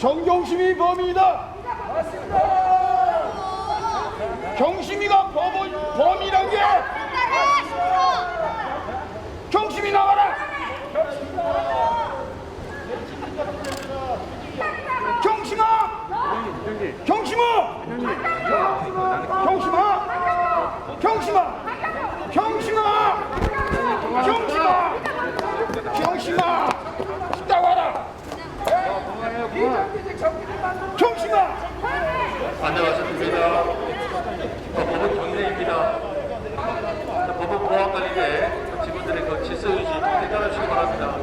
정경심이 범인이다. 경심이가 범, 범이란 게 경심이 나와라. 경심아, 경심아, 경심아, 경심아, 경심아, 경심아, 나와라. 경심아. 안녕하십니까. 법원 경례입니다. 법원 보안관리대 직원들의 그 질서 유지 대단하시기 바랍니다.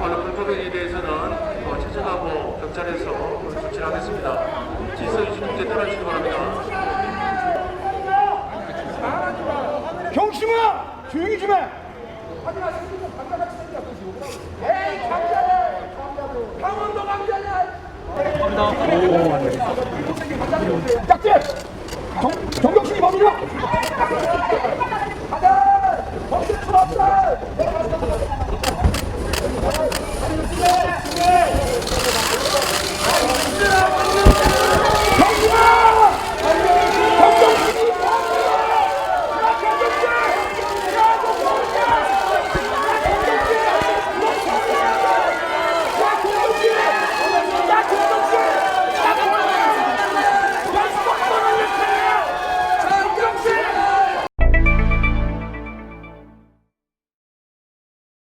오늘 불법행위에 대해서는 어, 체증하고 경찰에서 조치를 하겠습니다. 질서 유지 대단하시기 바랍니다. 경심아 조용히 좀 해. 딱지. 정, 정경심이 범인이야.